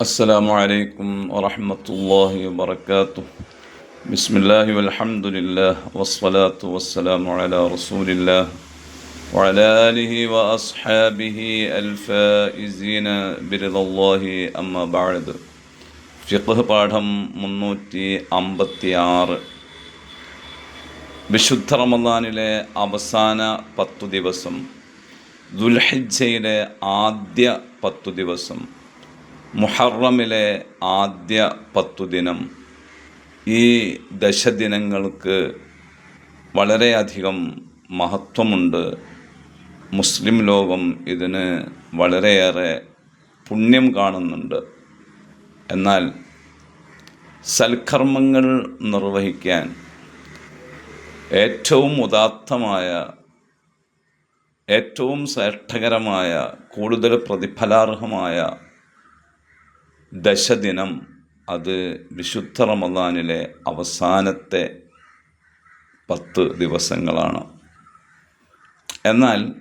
السلام عليكم ورحمة الله وبركاته بسم الله والحمد لله والصلاة والسلام على رسول الله وعلى آله وأصحابه الفائزين برضا الله أما بعد ഫിഖ് പാഠം മുന്നൂറ്റി അമ്പത്തി ആറ് വിശുദ്ധ റമദാനിലെ അവസാന പത്തു ദിവസം ദുൽഹിജയിലെ ആദ്യ പത്തു ദിവസം മുഹറമിലെ ആദ്യ പത്തു ദിനം ഈ ദശദിനങ്ങൾക്ക് വളരെയധികം മഹത്വമുണ്ട്. മുസ്ലിം ലോകം ഇതിന് വളരെയേറെ പുണ്യം കാണുന്നുണ്ട്. എന്നാൽ സൽക്കർമ്മങ്ങൾ നിർവഹിക്കാൻ ഏറ്റവും ഉദാത്തമായ ഏറ്റവും ശ്രേഷ്ഠകരമായ കൂടുതൽ പ്രതിഫലാർഹമായ ദശദിനം അത് വിശുദ്ധ റമദാനിലെ അവസാനത്തെ പത്ത് ദിവസങ്ങളാണ്. എന്നാൽ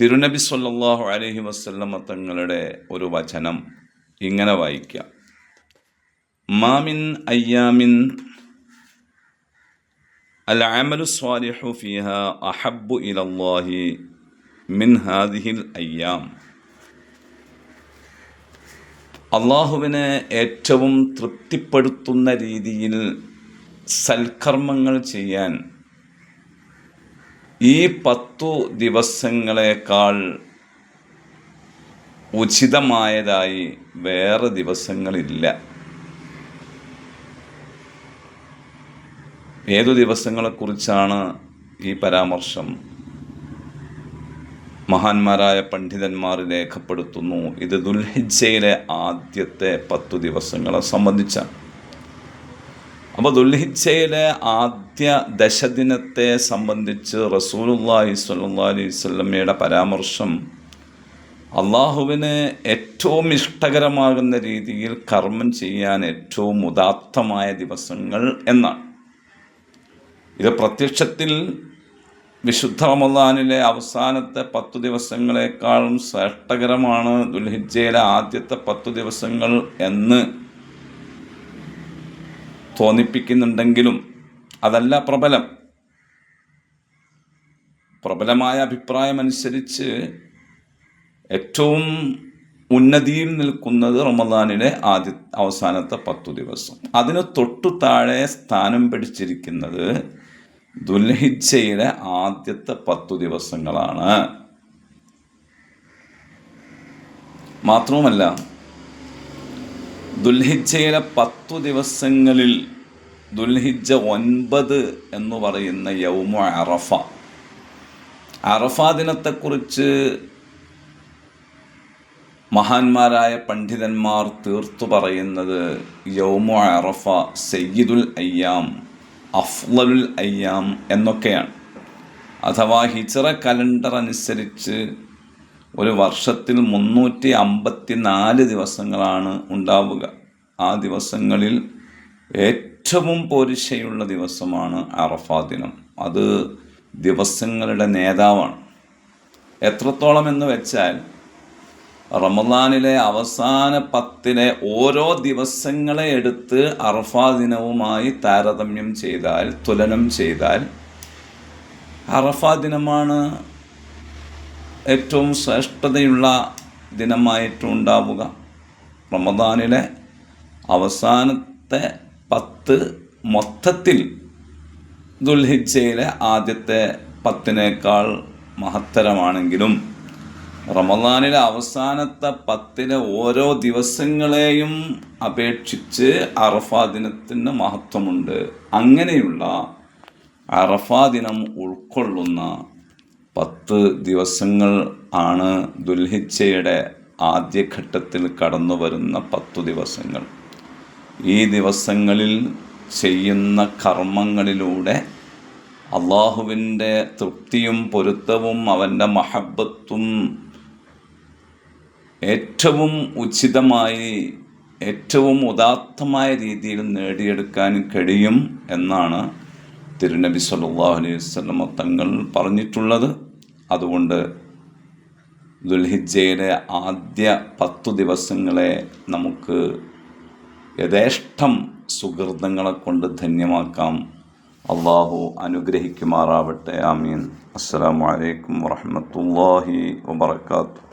തിരുനബി സല്ലല്ലാഹു അലൈഹി വസ്ല്ലമ തങ്ങളുടെ ഒരു വചനം ഇങ്ങനെ വായിക്കാം. മാമിൻ അയ്യാമിൻ അൽ അമലു സ്വാലിഹു ഫിഹ അഹബ്ബു ഇലല്ലാഹി മിൻ ഹാദിഹിൽ അയ്യാം. അള്ളാഹുവിന് ഏറ്റവും തൃപ്തിപ്പെടുത്തുന്ന രീതിയിൽ സൽക്കർമ്മങ്ങൾ ചെയ്യാൻ ഈ പത്തു ദിവസങ്ങളെക്കാൾ ഉചിതമായതായി വേറെ ദിവസങ്ങളില്ല. ഏതു ദിവസങ്ങളെക്കുറിച്ചാണ് ഈ പരാമർശം? മഹാന്മാരായ പണ്ഡിതന്മാർ രേഖപ്പെടുത്തുന്നു ഇത് ദുൽഹിജയിലെ ആദ്യത്തെ പത്തു ദിവസങ്ങളെ സംബന്ധിച്ചാണ്. അപ്പോൾ ദുൽഹിജയിലെ ആദ്യ ദശദിനത്തെ സംബന്ധിച്ച് റസൂലുല്ലാഹി സ്വല്ലല്ലാഹി അലൈഹി പരാമർശം അള്ളാഹുവിന് ഏറ്റവും ഇഷ്ടകരമാകുന്ന രീതിയിൽ കർമ്മം ചെയ്യാൻ ഏറ്റവും ഉദാത്തമായ ദിവസങ്ങൾ എന്നാണ്. ഇത് പ്രത്യക്ഷത്തിൽ വിശുദ്ധ റമദാനിലെ അവസാനത്തെ പത്തു ദിവസങ്ങളെക്കാളും ശ്രേഷ്ഠകരമാണ് ദുൽഹിജയിലെ ആദ്യത്തെ പത്തു ദിവസങ്ങൾ എന്ന് തോന്നിപ്പിക്കുന്നുണ്ടെങ്കിലും അതല്ല പ്രബലം. പ്രബലമായ അഭിപ്രായമനുസരിച്ച് ഏറ്റവും ഉന്നതിയിൽ നിൽക്കുന്നത് റമദാനിലെ ആദ്യ അവസാനത്തെ പത്തു ദിവസം. അതിന് തൊട്ടു താഴെ സ്ഥാനം പിടിച്ചിരിക്കുന്നത് ദുൽഹിജയിലെ ആദ്യത്തെ പത്തു ദിവസങ്ങളാണ്. മാത്രവുമല്ല ദുൽഹിജയിലെ പത്തു ദിവസങ്ങളിൽ ദുൽഹിജ ഒൻപത് എന്ന് പറയുന്ന യൗമ അറഫ. അറഫ ദിനത്തെക്കുറിച്ച് മഹാന്മാരായ പണ്ഡിതന്മാർ തീർത്തു പറയുന്നത് യൗമ അറഫ സയ്യിദുൽ അയ്യാം അഫ്ലലുൽ അയ്യാം എന്നൊക്കെയാണ്. അഥവാ ഹിജറ കലണ്ടർ അനുസരിച്ച് ഒരു വർഷത്തിൽ മുന്നൂറ്റി അമ്പത്തി നാല് ദിവസങ്ങളാണ് ഉണ്ടാവുക. ആ ദിവസങ്ങളിൽ ഏറ്റവും പോരിശയുള്ള ദിവസമാണ് അറഫാ ദിനം. അത് ദിവസങ്ങളുടെ നേതാവാണ്. എത്രത്തോളം എന്ന് വെച്ചാൽ റമദാനിലെ അവസാന പത്തിലെ ഓരോ ദിവസങ്ങളെ എടുത്ത് അറഫാ ദിനവുമായി താരതമ്യം ചെയ്താൽ തുലനം ചെയ്താൽ അറഫാ ദിനമാണ് ഏറ്റവും ശ്രേഷ്ഠതയുള്ള ദിനമായിട്ടുണ്ടാവുക റമദാനിലെ അവസാനത്തെ പത്ത് മൊത്തത്തിൽ ദുൽഹിജയിലെ ആദ്യത്തെ പത്തിനേക്കാൾ മഹത്തരമാണെങ്കിലും റമദാനിലെ അവസാനത്തെ പത്തിലെ ഓരോ ദിവസങ്ങളെയും അപേക്ഷിച്ച് അറഫാ ദിനത്തിന് മഹത്വമുണ്ട്. അങ്ങനെയുള്ള അറഫാ ദിനം ഉൾക്കൊള്ളുന്ന പത്ത് ദിവസങ്ങൾ ആണ് ദുൽഹിച്ചയുടെ ആദ്യഘട്ടത്തിൽ കടന്നു വരുന്ന പത്തു ദിവസങ്ങൾ. ഈ ദിവസങ്ങളിൽ ചെയ്യുന്ന കർമ്മങ്ങളിലൂടെ അള്ളാഹുവിന്റെ തൃപ്തിയും പൊരുത്തവും അവന്റെ മഹബത്തും ഏറ്റവും ഉചിതമായി ഏറ്റവും ഉദാത്തമായ രീതിയിൽ നേടിയെടുക്കാൻ കഴിയും എന്നാണ് തിരുനബി സല്ലല്ലാഹു അലൈഹി വസല്ലമ തങ്ങൾ പറഞ്ഞിട്ടുള്ളത്. അതുകൊണ്ട് ദുൽഹിജയുടെ ആദ്യ പത്തു ദിവസങ്ങളെ നമുക്ക് യഥേഷ്ടം സുഹൃതങ്ങളെ കൊണ്ട് ധന്യമാക്കാം. അള്ളാഹു അനുഗ്രഹിക്കുമാറാവട്ടെ. ആമീൻ. അസ്സാം വലൈക്കും വറഹ്മത്തുള്ളാഹി വബറകാതുഹു.